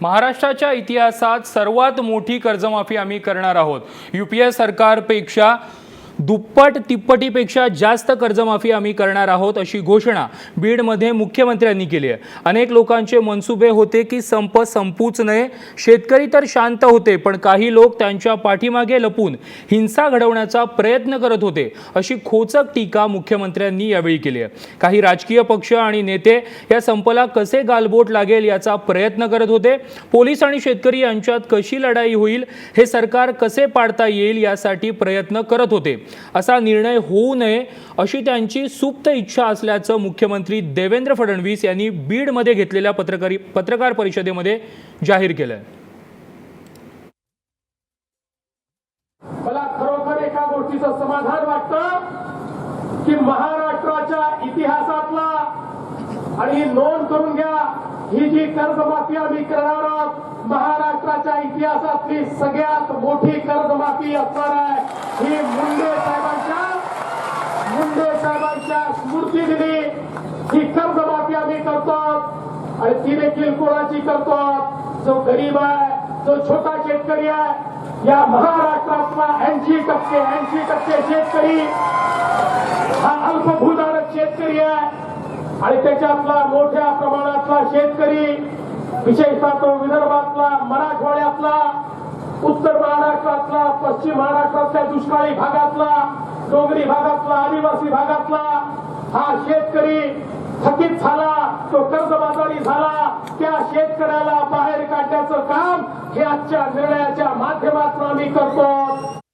महाराष्ट्राच्या इतिहासात सर्वात मोठी कर्जमाफी आम्ही करणार आहोत. यू पी ए सरकारपेक्षा दुप्पट तिप्पटीपेक्षा जास्त कर्जमाफी आम्ही करणार आहोत अशी घोषणा बीडमध्ये मुख्यमंत्र्यांनी केली आहे. अनेक लोकांचे मनसुबे होते की संप संपूच नये. शेतकरी तर शांत होते पण काही लोक त्यांच्या पाठीमागे लपून हिंसा घडवण्याचा प्रयत्न करत होते अशी खोचक टीका मुख्यमंत्र्यांनी यावेळी केली आहे. काही राजकीय पक्ष आणि नेते या संपला कसे गालबोट लागेल याचा प्रयत्न करत होते. पोलीस आणि शेतकरी यांच्यात कशी लढाई होईल हे सरकार कसे पाडता येईल यासाठी प्रयत्न करत होते. असा निर्णय होऊ नये अशी त्यांची सुप्त इच्छा असल्याचं मुख्यमंत्री देवेंद्र फडणवीस यांनी बीडमध्ये घेतलेल्या पत्रकारी पत्रकार परिषदेमध्ये जाहीर केलं मला खरोखर एका गोष्टीचं समाधान वाटतं की महाराष्ट्राच्या इतिहासातला आणि नोंद करून घ्या ही जी कर्जमाफी आम्ही करणार आहोत महाराष्ट्राच्या इतिहासातली सगळ्यात मोठी कर्जमाफी असणार आहे. ही मुंडे साहेबांच्या मुंडे साहेबांच्या स्मृतीदिनी ही कर्जमाफी आम्ही करतो आणि ती देखील कोणाची करतो जो गरीब आहे जो छोटा शेतकरी आहे या महाराष्ट्रातला ऐंशी टक्के ऐंशी टक्के शेतकरी. हा अल्पभूधारक शेतकरी आहे. आणि त्याच्यातला मोठ्या प्रमाणातला शेतकरी विशेषतः तो विदर्भातला मराठवाड्यातला उत्तर भागातला पश्चिम महाराष्ट्रातल्या दुष्काळी भागातला डोंगरी भागातला आदिवासी भागातला हा शेतकरी थकीत झाला तो कर्जबाजारी झाला त्या शेतकऱ्याला बाहेर काढण्याचं काम हे आजच्या निर्णयाच्या माध्यमातून आम्ही करतो.